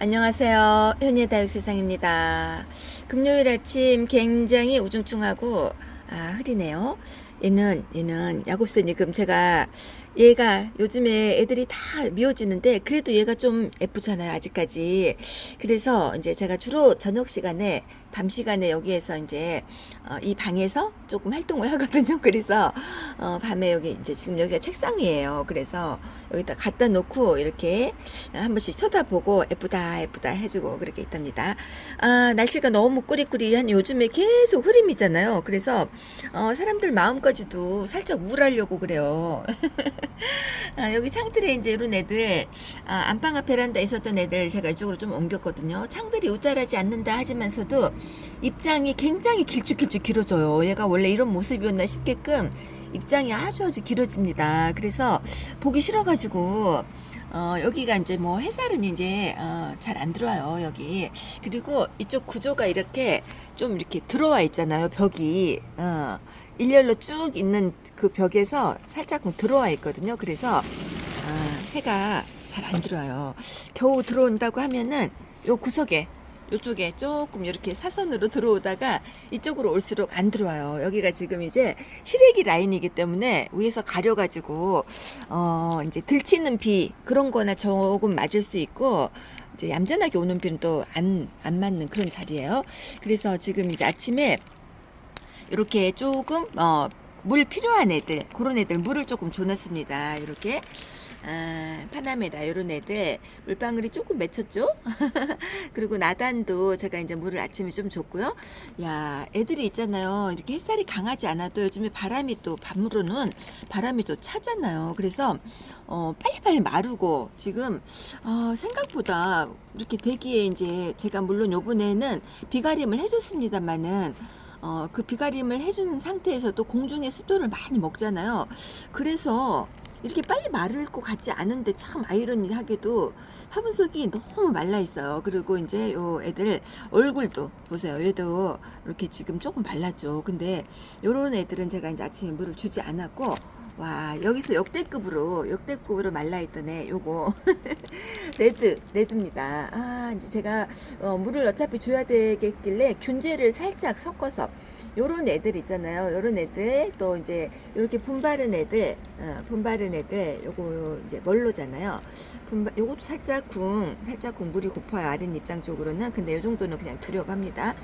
안녕하세요. 현희의 다육세상입니다. 금요일 아침 굉장히 우중충하고 아, 흐리네요. 얘는 얘는 야곱새니금 제가 얘가 요즘에 애들이 다 미워지는데 그래도 얘가 좀 예쁘잖아요 아직까지 그래서 이제 제가 주로 저녁 시간에 밤 시간에 여기에서 이제 어, 이 방에서 조금 활동을 하거든요. 그래서 어, 밤에 여기 이제 지금 여기가 책상이에요. 그래서 여기다 갖다 놓고 이렇게 한 번씩 쳐다보고 예쁘다 예쁘다 해주고 그렇게 있답니다. 아 날씨가 너무 꾸리꾸리한 요즘에 계속 흐림이잖아요. 그래서 어, 사람들 마음까지도 살짝 우울하려고 그래요. 아, 여기 창틀에 이제 이런 애들 아, 안방 앞 베란다에 있었던 애들 제가 이쪽으로 좀 옮겼거든요. 창들이 우짜라지 않는다 하지만서도 입장이 굉장히 길쭉길쭉 길어져요. 얘가 원래 이런 모습이었나 싶게끔 입장이 아주 아주 길어집니다. 그래서 보기 싫어가지고 어, 여기가 이제 뭐 햇살은 이제 어, 잘 안 들어와요 여기 그리고 이쪽 구조가 이렇게 좀 이렇게 들어와 있잖아요 벽이 어, 일렬로 쭉 있는 그 벽에서 살짝 들어와 있거든요 그래서 아, 해가 잘 안 들어와요 겨우 들어온다고 하면은 요 구석에 요쪽에 조금 이렇게 사선으로 들어오다가 이쪽으로 올수록 안 들어와요. 여기가 지금 이제 시래기 라인이기 때문에 위에서 가려가지고, 어, 이제 들치는 비 그런 거나 조금 맞을 수 있고, 이제 얌전하게 오는 비는 또 안, 안 맞는 그런 자리예요. 그래서 지금 이제 아침에 이렇게 조금, 어, 물 필요한 애들, 그런 애들 물을 조금 줘놨습니다. 이렇게. 아, 파나메다 이런 애들 물방울이 조금 맺혔죠. 그리고 나단도 제가 이제 물을 아침에 좀 줬고요. 야, 애들이 있잖아요. 이렇게 햇살이 강하지 않아도 요즘에 바람이 또 밤으로는 바람이 또 차잖아요. 그래서 어, 빨리빨리 마르고 지금 어, 생각보다 이렇게 대기에 이제 제가 물론 요번에는 비가림을 해줬습니다만은 어, 그 비가림을 해주는 상태에서도 공중의 습도를 많이 먹잖아요. 그래서 이렇게 빨리 마를 것 같지 않은데 참 아이러니하게도 화분속이 너무 말라 있어요. 그리고 이제 요 애들 얼굴도 보세요. 얘도 이렇게 지금 조금 말랐죠. 근데 요런 애들은 제가 이제 아침에 물을 주지 않았고 와 여기서 역대급으로 역대급으로 말라있던 애 요거 레드 레드입니다. 아 이제 제가 어, 물을 어차피 줘야 되겠길래 균제를 살짝 섞어서 요런 애들 있잖아요. 요런 애들 또 이제 이렇게 분바른 애들, 어, 분바른 애들 요거 요 이제 멀로잖아요. 분바, 요것도 살짝 궁, 살짝 궁 물이 고파요. 아랫 입장 쪽으로는. 근데 요 정도는 그냥 두려고 합니다.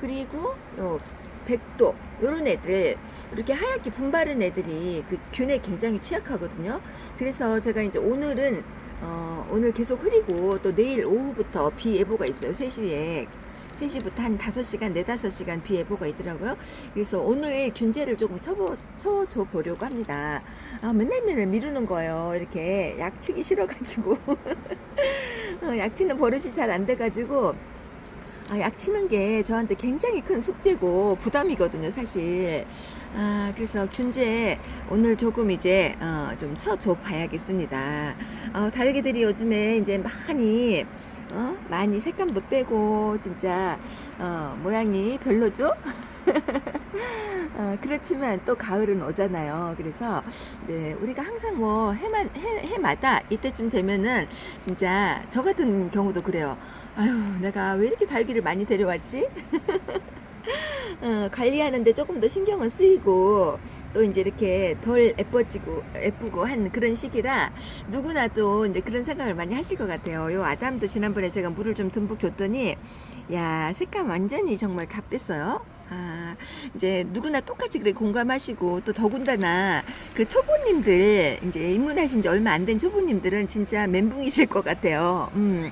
그리고 요 백도 요런 애들 이렇게 하얗게 분바른 애들이 그 균에 굉장히 취약하거든요. 그래서 제가 이제 오늘은 어, 오늘 계속 흐리고 또 내일 오후부터 비 예보가 있어요. 3시에 3시부터 한 5시간, 4, 5시간 비 예보가 있더라고요. 그래서 오늘 균제를 조금 쳐보, 쳐줘 보려고 합니다. 아, 맨날 맨날 미루는 거예요. 이렇게 약치기 싫어가지고. 어, 약치는 버릇이 잘 안 돼가지고. 아, 약 치는 게 저한테 굉장히 큰 숙제고 부담이거든요, 사실. 아, 그래서 균제 오늘 조금 이제 어, 좀 쳐줘 봐야겠습니다. 어, 다육이들이 요즘에 이제 많이 어? 많이 색감도 빼고 진짜 어, 모양이 별로죠? 어, 그렇지만 또 가을은 오잖아요. 그래서 네, 우리가 항상 뭐 해만 해, 해마다 이때쯤 되면은 진짜 저 같은 경우도 그래요. 아유, 내가 왜 이렇게 다육이를 많이 데려왔지? 어, 관리하는데 조금 더 신경은 쓰이고 또 이제 이렇게 덜 예뻐지고 예쁘고 한 그런 시기라 누구나 또 이제 그런 생각을 많이 하실 것 같아요. 요 아담도 지난번에 제가 물을 좀 듬뿍 줬더니 야 색감 완전히 정말 다 뺐어요. 아, 이제 누구나 똑같이 그래 공감하시고 또 더군다나 그 초보님들 이제 입문하신 지 얼마 안 된 초보님들은 진짜 멘붕이실 것 같아요. 음.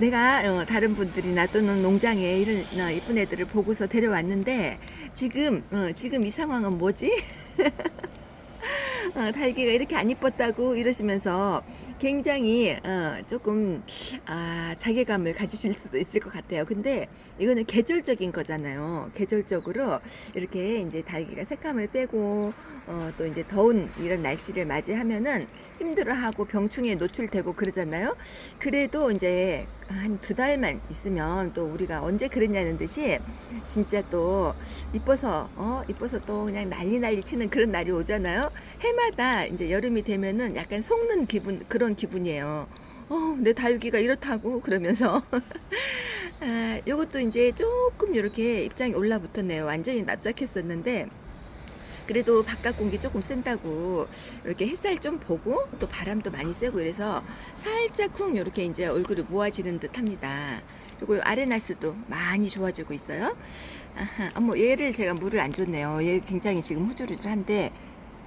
내가 어, 다른 분들이나 또는 농장에 이런 어, 이쁜 애들을 보고서 데려왔는데 지금 어, 지금 이 상황은 뭐지? 어, 달기가 이렇게 안 이뻤다고 이러시면서 굉장히 어, 조금 아, 자괴감을 가지실 수도 있을 것 같아요. 근데 이거는 계절적인 거잖아요. 계절적으로 이렇게 이제 달기가 색감을 빼고 어, 또 이제 더운 이런 날씨를 맞이하면은 힘들어하고 병충해에 노출되고 그러잖아요. 그래도 이제 한 두 달만 있으면 또 우리가 언제 그랬냐는 듯이 진짜 또 이뻐서 어 이뻐서 또 그냥 난리 난리 치는 그런 날이 오잖아요. 해마다 이제 여름이 되면은 약간 속는 기분 그런 기분이에요. 어, 내 다육이가 이렇다고 그러면서 아, 요것도 이제 조금 이렇게 입장이 올라붙었네요. 완전히 납작했었는데 그래도 바깥 공기 조금 센다고 이렇게 햇살 좀 보고 또 바람도 많이 쐬고 이래서 살짝 쿵 이렇게 이제 얼굴이 모아지는 듯 합니다. 그리고 요 아레나스도 많이 좋아지고 있어요. 아하, 어머 얘를 제가 물을 안 줬네요. 얘 굉장히 지금 후줄후줄한데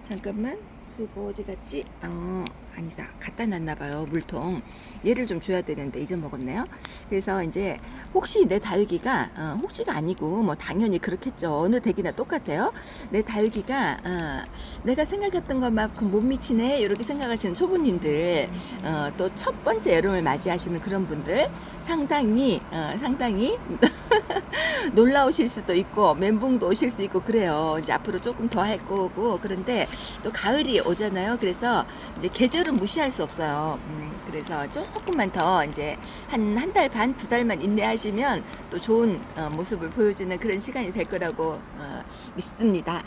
잠깐만 그거 어디 갔지? 어 아니다. 갖다 놨나 봐요 물통. 얘를 좀 줘야 되는데 잊어먹었네요. 그래서 이제 혹시 내 다육이가 어, 혹시가 아니고 뭐 당연히 그렇겠죠. 어느 댁이나 똑같아요. 내 다육이가 어, 내가 생각했던 것만큼 못 미치네. 이렇게 생각하시는 초보님들 어, 또 첫 번째 여름을 맞이하시는 그런 분들 상당히 어, 상당히 놀라우실 수도 있고 멘붕도 오실 수 있고 그래요. 이제 앞으로 조금 더 할 거고 그런데 또 가을이 오잖아요. 그래서 이제 계절 은 무시할 수 없어요. 음, 그래서 조금만 더 이제 한 한 달 반 두 달만 인내하시면 또 좋은 어, 모습을 보여주는 그런 시간이 될 거라고 어, 믿습니다.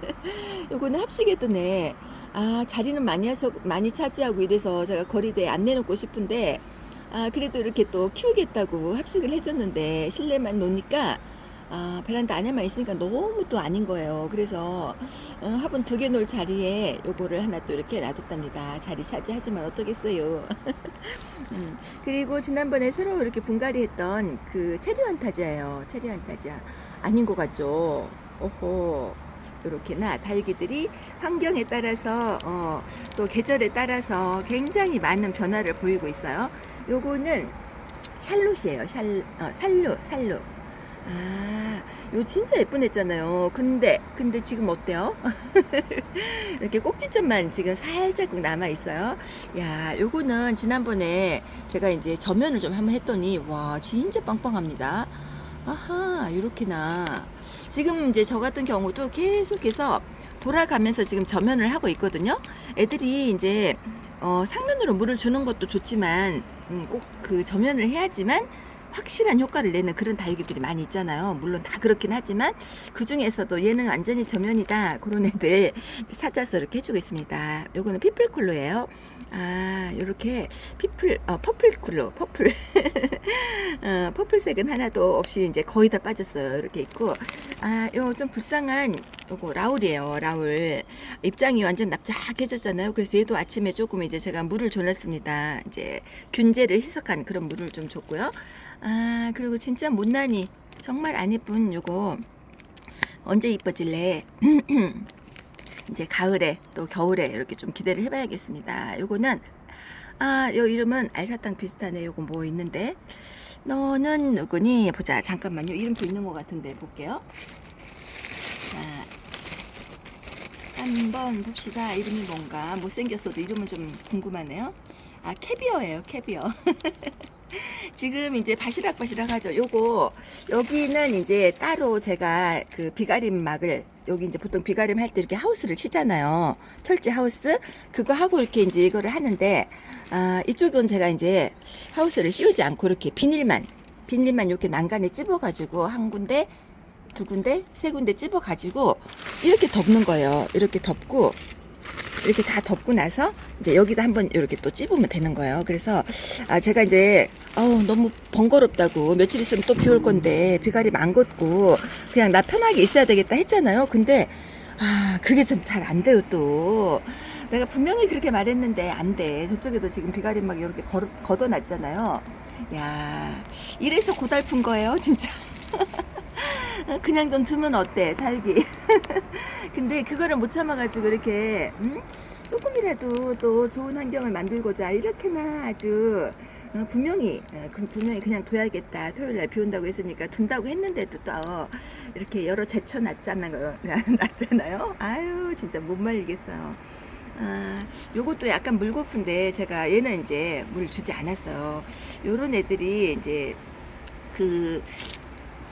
요거는 합식했더네. 아 자리는 많이 하서 많이 차지하고 이래서 제가 거리대에 안 내놓고 싶은데 아 그래도 이렇게 또 키우겠다고 합식을 해줬는데 실내만 놓으니까 아 베란다 안에만 있으니까 너무 또 아닌 거예요. 그래서 어, 화분 두 개 놓을 자리에 요거를 하나 또 이렇게 놔뒀답니다. 자리 차지하지만 어쩌겠어요. 음, 그리고 지난번에 새로 이렇게 분갈이 했던 그 체리 환타지아예요. 체리 환타지아 아닌 것 같죠? 오호. 이렇게나 다육이들이 환경에 따라서 어, 또 계절에 따라서 굉장히 많은 변화를 보이고 있어요. 요거는 샬롯이에요. 샬, 어, 살루, 살루. 아, 요 진짜 예쁜 했잖아요. 근데, 근데 지금 어때요? 이렇게 꼭지점만 지금 살짝 남아 있어요. 야, 요거는 지난번에 제가 이제 저면을 좀 한번 했더니, 와, 진짜 빵빵합니다. 아하, 요렇게나. 지금 이제 저 같은 경우도 계속해서 돌아가면서 지금 저면을 하고 있거든요. 애들이 이제 어, 상면으로 물을 주는 것도 좋지만 음, 꼭 그 저면을 해야지만 확실한 효과를 내는 그런 다육이들이 많이 있잖아요. 물론 다 그렇긴 하지만 그 중에서도 얘는 완전히 저면이다. 그런 애들 찾아서 이렇게 해주고 있습니다. 요거는 피플쿨루예요. 아, 요렇게 피플, 어, 퍼플쿨루, 퍼플. 어, 퍼플색은 하나도 없이 이제 거의 다 빠졌어요. 이렇게 있고. 아, 요 좀 불쌍한 요거 라울이에요. 라울. 입장이 완전 납작해졌잖아요. 그래서 얘도 아침에 조금 이제 제가 물을 줘놨습니다. 이제 균제를 희석한 그런 물을 좀 줬고요. 아, 그리고 진짜 못난이 정말 안 예쁜 요거 언제 이뻐질래? 이제 가을에 또 겨울에 이렇게 좀 기대를 해봐야겠습니다. 요거는 아, 요 이름은 알사탕 비슷하네. 요거 뭐 있는데 너는 누구니? 보자. 잠깐만요. 이름표 있는 것 같은데 볼게요. 자, 한번 봅시다. 이름이 뭔가 못생겼어도 이름은 좀 궁금하네요. 아, 캐비어예요. 캐비어. 지금 이제 바시락바시락 하죠. 요거 여기는 이제 따로 제가 그 비가림 막을 여기 이제 보통 비가림 할 때 이렇게 하우스를 치잖아요. 철제 하우스 그거 하고 이렇게 이제 이거를 하는데 아 이쪽은 제가 이제 하우스를 씌우지 않고 이렇게 비닐만 비닐만 이렇게 난간에 찝어 가지고 한 군데 두 군데 세 군데 찝어 가지고 이렇게 덮는 거예요. 이렇게 덮고 이렇게 다 덮고 나서 이제 여기다 한번 이렇게 또 찝으면 되는 거예요. 그래서 아 제가 이제 어우 너무 번거롭다고 며칠 있으면 또 비 올 건데 비가림 안 걷고 그냥 나 편하게 있어야 되겠다 했잖아요. 근데 아 그게 좀 잘 안 돼요 또. 내가 분명히 그렇게 말했는데 안 돼. 저쪽에도 지금 비가림 막 이렇게 걸, 걷어놨잖아요. 야 이래서 고달픈 거예요 진짜. 그냥 좀 두면 어때 다육이 근데 그거를 못 참아가지고 이렇게 음? 조금이라도 또 좋은 환경을 만들고자 이렇게나 아주 어, 분명히 어, 그- 분명히 그냥 둬야겠다. 토요일 날 비 온다고 했으니까 둔다고 했는데도 또 어, 이렇게 여러 제쳐 놨잖아요 놨잖아요? 아유 진짜 못 말리겠어요 아, 요것도 약간 물고픈데 제가 얘는 이제 물 주지 않았어요. 요런 애들이 이제 그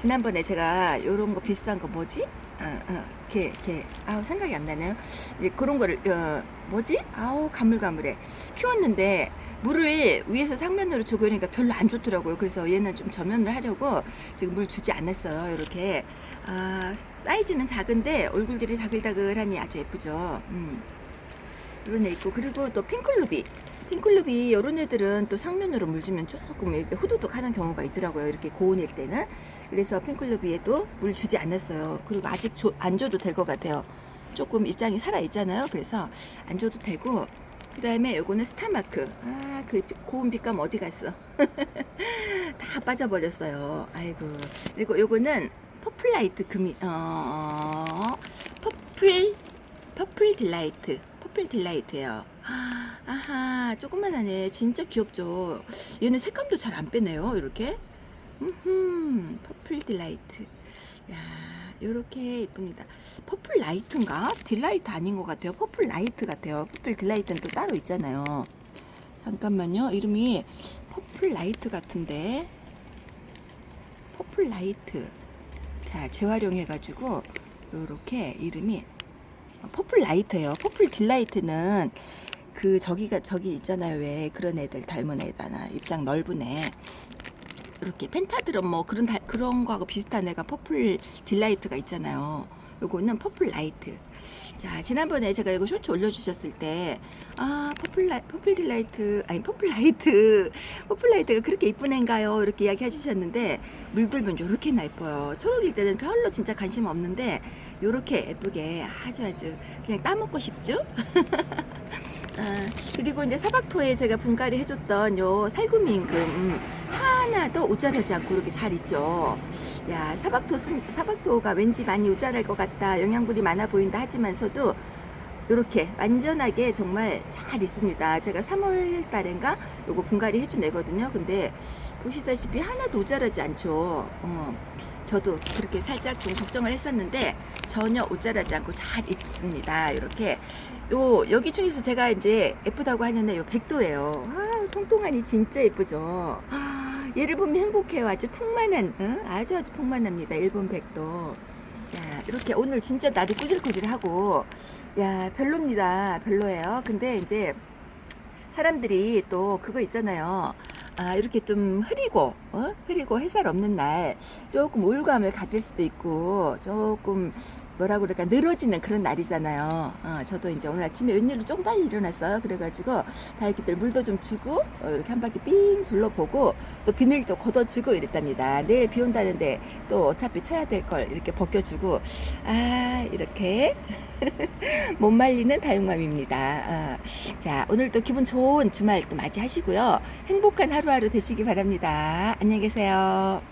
지난번에 제가 요런 거 비슷한 거 뭐지? 어, 어, 걔, 걔, 아우, 생각이 안 나네요. 이제 그런 거를, 어, 뭐지? 아우, 가물가물해. 키웠는데, 물을 위에서 상면으로 주고 그러니까 별로 안 좋더라고요. 그래서 얘는 좀 저면을 하려고 지금 물 주지 않았어요. 이렇게. 아, 사이즈는 작은데 얼굴들이 다글다글하니 아주 예쁘죠. 음. 이런 애 있고 그리고 또 핑클루비. 핑클루비 이런 애들은 또 상면으로 물 주면 조금 이렇게 후두둑 하는 경우가 있더라고요. 이렇게 고온일 때는. 그래서 핑클루비에도 물 주지 않았어요. 그리고 아직 줘- 안 줘도 될 것 같아요. 조금 입장이 살아 있잖아요. 그래서 안 줘도 되고 그 다음에 요거는 스타마크. 아 그 고운 빛감 어디 갔어? 다 빠져버렸어요. 아이고. 그리고 요거는 퍼플라이트 금이 어 퍼플 퍼플 딜라이트 퍼플 딜라이트예요. 아, 아하 조그만하네. 진짜 귀엽죠? 얘는 색감도 잘 안 빼네요 이렇게. 음 퍼플 딜라이트. 야 요렇게 이쁩니다. 퍼플 라이트인가? 딜라이트 아닌 것 같아요. 퍼플 라이트 같아요. 퍼플 딜라이트는 또 따로 있잖아요. 잠깐만요. 이름이 퍼플 라이트 같은데. 퍼플 라이트. 자 재활용해 가지고 요렇게 이름이 퍼플 라이트예요. 퍼플 딜라이트는 그 저기가 저기 있잖아요. 왜 그런 애들 닮은 애다나 입장 넓은 애. 이렇게 펜타드럼 뭐 그런 다- 그런 거하고 비슷한 애가 퍼플 딜라이트가 있잖아요. 요거는 퍼플 라이트. 자, 지난번에 제가 이거 쇼츠 올려주셨을 때, 아, 퍼플 라, 퍼플 딜라이트, 아니, 퍼플 라이트, 퍼플 라이트가 그렇게 이쁜 애인가요? 이렇게 이야기 해주셨는데, 물들면 요렇게나 예뻐요. 초록일 때는 별로 진짜 관심 없는데, 요렇게 예쁘게 아주 아주 그냥 따먹고 싶죠? 아, 그리고 이제 사박토에 제가 분갈이 해줬던 요 살구미 임금 음, 하나도 옷자르지 않고 이렇게 잘 있죠. 야 사박토 쓴- 사박토가 왠지 많이 옷자랄 것 같다 영양분이 많아 보인다 하지만서도 이렇게 완전하게 정말 잘 있습니다. 제가 3월 달인가 요거 분갈이 해준 애거든요. 근데 보시다시피 하나도 옷자라지 않죠. 어, 저도 그렇게 살짝 좀 걱정을 했었는데 전혀 옷자라지 않고 잘 있습니다. 이렇게 요 여기 중에서 제가 이제 예쁘다고 하는 애요 백도예요. 아 통통하니 진짜 예쁘죠. 아, 얘를 보면 행복해요. 아주 풍만한 응? 아주 아주 풍만합니다. 일본 백도. 야 이렇게 오늘 진짜 날이 꾸질꾸질하고 야 별로입니다. 별로예요. 근데 이제 사람들이 또 그거 있잖아요. 아, 이렇게 좀 흐리고, 어? 흐리고 햇살 없는 날 조금 우울감을 가질 수도 있고, 조금 뭐라 그럴까, 늘어지는 그런 날이잖아요. 어, 저도 이제 오늘 아침에 웬일로 좀 빨리 일어났어요. 그래가지고 다이기들 물도 좀 주고, 어, 이렇게 한 바퀴 삥 둘러보고, 또 비닐도 걷어주고 이랬답니다. 내일 비 온다는데 또 어차피 쳐야 될 걸 이렇게 벗겨주고, 아, 이렇게. 못 말리는 다용맘입니다. 아, 자, 오늘도 기분 좋은 주말 또 맞이하시고요. 행복한 하루하루 되시기 바랍니다. 안녕히 계세요.